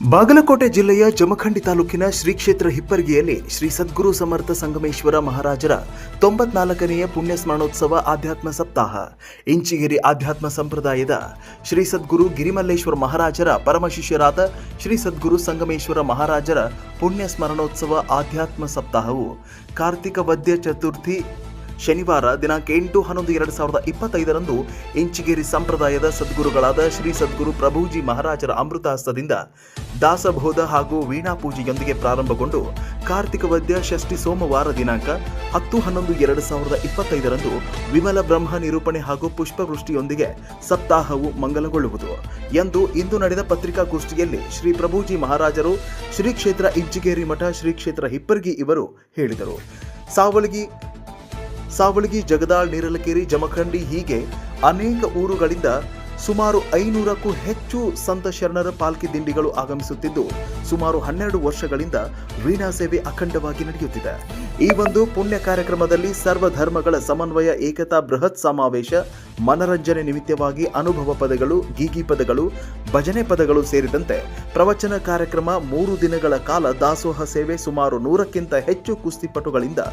ಬಾಗಲಕೋಟೆ ಜಿಲ್ಲೆಯ ಜಮಖಂಡಿ ತಾಲೂಕಿನ ಶ್ರೀ ಕ್ಷೇತ್ರ ಹಿಪ್ಪರ್ಗಿಯಲ್ಲಿ ಶ್ರೀ ಸದ್ಗುರು ಸಮರ್ಥ ಸಂಗಮೇಶ್ವರ ಮಹಾರಾಜರ ತೊಂಬತ್ನಾಲ್ಕನೆಯ ಪುಣ್ಯ ಸ್ಮರಣೋತ್ಸವ ಆಧ್ಯಾತ್ಮ ಸಪ್ತಾಹ. ಇಂಚಿಗಿರಿ ಆಧ್ಯಾತ್ಮ ಸಂಪ್ರದಾಯದ ಶ್ರೀ ಸದ್ಗುರು ಗಿರಿಮಲ್ಲೇಶ್ವರ ಮಹಾರಾಜರ ಪರಮ ಶಿಷ್ಯರಾದ ಶ್ರೀ ಸದ್ಗುರು ಸಂಗಮೇಶ್ವರ ಮಹಾರಾಜರ ಪುಣ್ಯ ಸ್ಮರಣೋತ್ಸವ ಆಧ್ಯಾತ್ಮ ಸಪ್ತಾಹವು ಕಾರ್ತಿಕ ವದ್ಯ ಚತುರ್ಥಿ ಶನಿವಾರ ದಿನಾಂಕ ಎಂಟು ಹನ್ನೊಂದು ಎರಡು ಸಾವಿರದ ಇಪ್ಪತ್ತೈದರಂದು ಇಂಚಿಗೇರಿ ಸಂಪ್ರದಾಯದ ಸದ್ಗುರುಗಳಾದ ಶ್ರೀ ಸದ್ಗುರು ಪ್ರಭುಜಿ ಮಹಾರಾಜರ ಅಮೃತಾಸ್ತದಿಂದ ದಾಸಬೋಧ ಹಾಗೂ ವೀಣಾ ಪೂಜೆಯೊಂದಿಗೆ ಪ್ರಾರಂಭಗೊಂಡು ಕಾರ್ತಿಕ ವದ್ಯ ಷಷ್ಠಿ ಸೋಮವಾರ ದಿನಾಂಕ ಹತ್ತು ಹನ್ನೊಂದು ಎರಡು ಸಾವಿರದ ಇಪ್ಪತ್ತೈದರಂದು ವಿಮಲ ಬ್ರಹ್ಮ ನಿರೂಪಣೆ ಹಾಗೂ ಪುಷ್ಪವೃಷ್ಟಿಯೊಂದಿಗೆ ಸಪ್ತಾಹವು ಮಂಗಲಗೊಳ್ಳುವುದು. ಎಂದು ಇಂದು ನಡೆದ ಪತ್ರಿಕಾಗೋಷ್ಠಿಯಲ್ಲಿ ಶ್ರೀ ಪ್ರಭುಜಿ ಮಹಾರಾಜರು, ಶ್ರೀ ಕ್ಷೇತ್ರ ಇಂಚಿಗೇರಿ ಮಠ, ಶ್ರೀ ಕ್ಷೇತ್ರ ಹಿಪ್ಪರ್ಗಿ ಇವರು ಹೇಳಿದರು. ಸಾವಳಗಿ ಸಾವಳಗಿ, ಜಗದಾಳ್, ನೀರಲಕೇರಿ, ಜಮಖಂಡಿ ಹೀಗೆ ಅನೇಕ ಊರುಗಳಿಂದ ಸುಮಾರು ಐನೂರಕ್ಕೂ ಹೆಚ್ಚು ಸಂತ ಶರಣರ ಪಾಲ್ಕಿ ದಿಂಡಿಗಳು ಆಗಮಿಸುತ್ತಿದ್ದು, ಸುಮಾರು ಹನ್ನೆರಡು ವರ್ಷಗಳಿಂದ ವೀಣಾ ಸೇವೆ ಅಖಂಡವಾಗಿ ನಡೆಯುತ್ತಿದೆ. ಈ ಒಂದು ಪುಣ್ಯ ಕಾರ್ಯಕ್ರಮದಲ್ಲಿ ಸರ್ವ ಧರ್ಮಗಳ ಸಮನ್ವಯ, ಏಕತಾ ಬೃಹತ್ ಸಮಾವೇಶ, ಮನರಂಜನೆ ನಿಮಿತ್ತವಾಗಿ ಅನುಭವ ಪದಗಳು, ಗೀಗಿ ಪದಗಳು, ಭಜನೆ ಪದಗಳು ಸೇರಿದಂತೆ ಪ್ರವಚನ ಕಾರ್ಯಕ್ರಮ ಮೂರು ದಿನಗಳ ಕಾಲ ದಾಸೋಹ ಸೇವೆ ಸುಮಾರು ನೂರಕ್ಕಿಂತ ಹೆಚ್ಚು ಕುಸ್ತಿಪಟುಗಳಿಂದ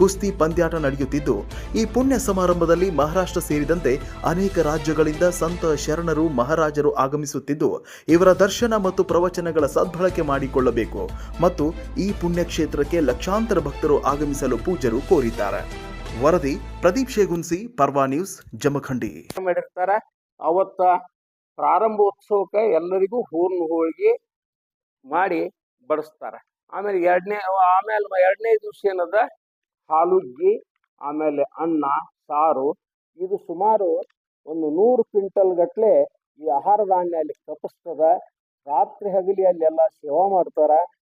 ಕುಸ್ತಿ ಪಂದ್ಯಾಟ ನಡೆಯುತ್ತಿದ್ದು, ಈ ಪುಣ್ಯ ಸಮಾರಂಭದಲ್ಲಿ ಮಹಾರಾಷ್ಟ್ರ ಸೇರಿದಂತೆ ಅನೇಕ ರಾಜ್ಯಗಳಿಂದ ಸಂತ ಶರಣರು, ಮಹಾರಾಜರು ಆಗಮಿಸುತ್ತಿದ್ದು, ಇವರ ದರ್ಶನ ಮತ್ತು ಪ್ರವಚನಗಳ ಸದ್ಬಳಕೆ ಮಾಡಿಕೊಳ್ಳಬೇಕು. ಮತ್ತು ಈ ಪುಣ್ಯಕ್ಷೇತ್ರಕ್ಕೆ ಲಕ್ಷಾಂತರ ಭಕ್ತರು ಆಗಮಿಸಲು ಪೂಜರು ಕೋರಿದ್ದಾರೆ. ವರದಿ ಪ್ರದೀಪ್ ಶೇಗುನ್ಸಿ, ಪರ್ವಾ ನ್ಯೂಸ್, ಜಮಖಂಡಿ. ಮಾಡಿರ್ತಾರ. ಅವತ್ತ ಪ್ರಾರಂಭೋತ್ಸವಕ್ಕೆ ಎಲ್ಲರಿಗೂ ಹೂರ್ನ ಹೋಳಿಗೆ ಮಾಡಿ ಬಡಿಸ್ತಾರೆ. ಆಮೇಲೆ ಎರಡನೇ ಆಮೇಲೆ ಎರಡನೇ ದಿವಸ ಏನದ? ಹಾಲುಗ್ಗಿ ಆಮೇಲೆ ಅನ್ನ, ಸಾರು. ಇದು ಸುಮಾರು ಒಂದು ನೂರು ಕ್ವಿಂಟಲ್ ಗಟ್ಟಲೆ ಈ ಆಹಾರ ಧಾನ್ಯ ಅಲ್ಲಿ ತಪ್ಪಿಸ್ತದ. ರಾತ್ರಿ ಹಗಲಿ ಎಲ್ಲ ಸೇವಾ ಮಾಡ್ತಾರ.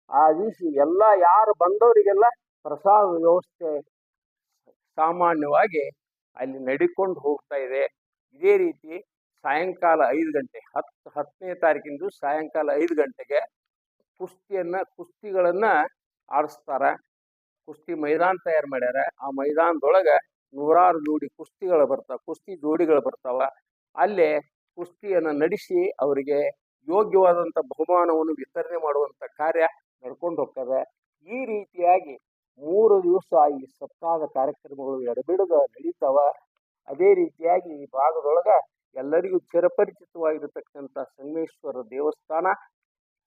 ಆ ದಿವಸ ಎಲ್ಲ ಯಾರು ಬಂದವರಿಗೆಲ್ಲ ಪ್ರಸಾದ ವ್ಯವಸ್ಥೆ ಸಾಮಾನ್ಯವಾಗಿ ಅಲ್ಲಿ ನಡಿಕೊಂಡು ಹೋಗ್ತಾ ಇದೆ. ಇದೇ ರೀತಿ ಸಾಯಂಕಾಲ ಐದು ಗಂಟೆ, ಹತ್ತು, ಹತ್ತನೇ ತಾರೀಕಿಂದು ಸಾಯಂಕಾಲ ಐದು ಗಂಟೆಗೆ ಕುಸ್ತಿಯನ್ನ, ಕುಸ್ತಿಗಳನ್ನ ಆಡಿಸ್ತಾರೆ. ಕುಸ್ತಿ ಮೈದಾನ ತಯಾರು ಮಾಡ್ಯಾರ. ಆ ಮೈದಾನದೊಳಗೆ ನೂರಾರು ಜೋಡಿ ಕುಸ್ತಿಗಳು ಬರ್ತಾವ, ಕುಸ್ತಿ ಜೋಡಿಗಳು ಬರ್ತಾವ. ಅಲ್ಲೇ ಕುಸ್ತಿಯನ್ನ ನಡೆಸಿ ಅವರಿಗೆ ಯೋಗ್ಯವಾದಂಥ ಬಹುಮಾನವನ್ನು ವಿತರಣೆ ಮಾಡುವಂಥ ಕಾರ್ಯ ನಡ್ಕೊಂಡು ಹೋಗ್ತದೆ. ಈ ರೀತಿಯಾಗಿ ಮೂರು ದಿವಸ ಈ ಸಪ್ತಾಹದ ಕಾರ್ಯಕ್ರಮಗಳು ಎಡಬಿಡದ ನಡೀತಾವ. ಅದೇ ರೀತಿಯಾಗಿ ಈ ಭಾಗದೊಳಗೆ ಎಲ್ಲರಿಗೂ ಚಿರಪರಿಚಿತವಾಗಿರತಕ್ಕಂಥ ಸಂಗಮೇಶ್ವರ ದೇವಸ್ಥಾನ.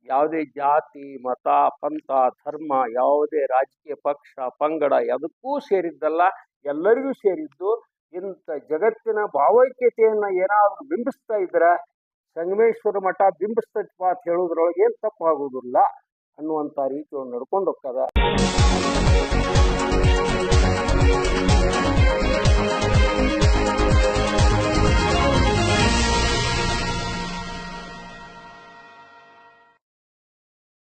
ಯಾವುದೇ ಜಾತಿ, ಮತ, ಪಂಥ, ಧರ್ಮ, ಯಾವುದೇ ರಾಜಕೀಯ ಪಕ್ಷ, ಪಂಗಡ ಯಾವುದಕ್ಕೂ ಸೇರಿದ್ದಲ್ಲ. ಎಲ್ಲರಿಗೂ ಸೇರಿದ್ದು ಇಂಥ ಜಗತ್ತಿನ ಭಾವೈಕ್ಯತೆಯನ್ನು ಏನಾದರೂ ಬಿಂಬಿಸ್ತಾ ಇದ್ರೆ ಸಂಗಮೇಶ್ವರ ಮಠ ಬಿಂಬಿಸ್ತೈತಪ್ಪ ಅಂತ ಹೇಳೋದ್ರೊಳಗೆ ಏನು ತಪ್ಪಾಗೋದಿಲ್ಲ ಅನ್ನುವಂಥ ರೀತಿ ನಡ್ಕೊಂಡು ಹೋಗ್ತದ.